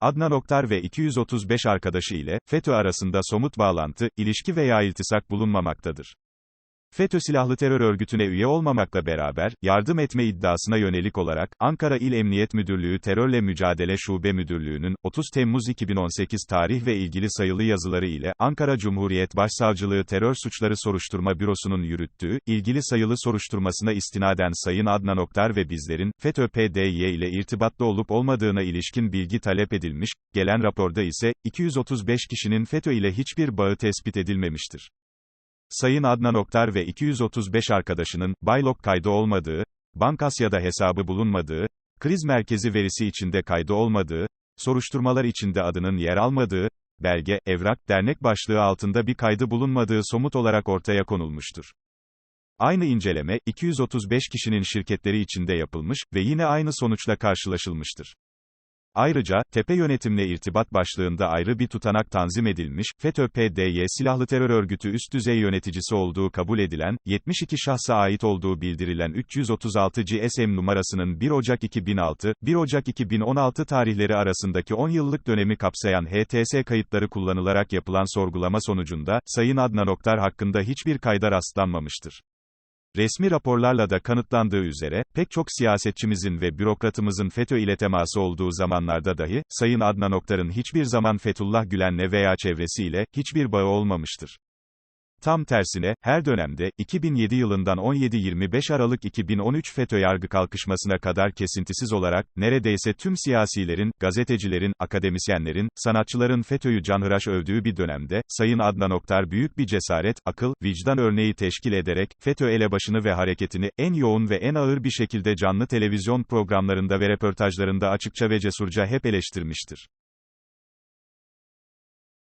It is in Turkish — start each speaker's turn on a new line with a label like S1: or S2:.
S1: Adnan Oktar ve 235 arkadaşı ile, FETÖ arasında somut bağlantı, ilişki veya iltisak bulunmamaktadır. FETÖ silahlı terör örgütüne üye olmamakla beraber, yardım etme iddiasına yönelik olarak, Ankara İl Emniyet Müdürlüğü Terörle Mücadele Şube Müdürlüğü'nün, 30 Temmuz 2018 tarih ve ilgili sayılı yazıları ile, Ankara Cumhuriyet Başsavcılığı Terör Suçları Soruşturma Bürosu'nun yürüttüğü, ilgili sayılı soruşturmasına istinaden Sayın Adnan Oktar ve bizlerin, FETÖ-PDY ile irtibatlı olup olmadığına ilişkin bilgi talep edilmiş, gelen raporda ise, 235 kişinin FETÖ ile hiçbir bağı tespit edilmemiştir. Sayın Adnan Oktar ve 235 arkadaşının, Baylok kaydı olmadığı, Bankasya'da hesabı bulunmadığı, kriz merkezi verisi içinde kaydı olmadığı, soruşturmalar içinde adının yer almadığı, belge, evrak, dernek başlığı altında bir kaydı bulunmadığı somut olarak ortaya konulmuştur. Aynı inceleme, 235 kişinin şirketleri içinde yapılmış ve yine aynı sonuçla karşılaşılmıştır. Ayrıca, tepe yönetimle irtibat başlığında ayrı bir tutanak tanzim edilmiş, FETÖ-PDY silahlı terör örgütü üst düzey yöneticisi olduğu kabul edilen, 72 şahsa ait olduğu bildirilen 336 GSM numarasının 1 Ocak 2006, 1 Ocak 2016 tarihleri arasındaki 10 yıllık dönemi kapsayan HTS kayıtları kullanılarak yapılan sorgulama sonucunda, Sayın Adnan Oktar hakkında hiçbir kayda rastlanmamıştır. Resmi raporlarla da kanıtlandığı üzere, pek çok siyasetçimizin ve bürokratımızın FETÖ ile teması olduğu zamanlarda dahi, Sayın Adnan Oktar'ın hiçbir zaman Fethullah Gülen'le veya çevresiyle, hiçbir bağı olmamıştır. Tam tersine, her dönemde, 2007 yılından 17-25 Aralık 2013 FETÖ yargı kalkışmasına kadar kesintisiz olarak, neredeyse tüm siyasilerin, gazetecilerin, akademisyenlerin, sanatçıların FETÖ'yü canhıraş övdüğü bir dönemde, Sayın Adnan Oktar büyük bir cesaret, akıl, vicdan örneği teşkil ederek, FETÖ elebaşını ve hareketini, en yoğun ve en ağır bir şekilde canlı televizyon programlarında ve röportajlarında açıkça ve cesurca hep eleştirmiştir.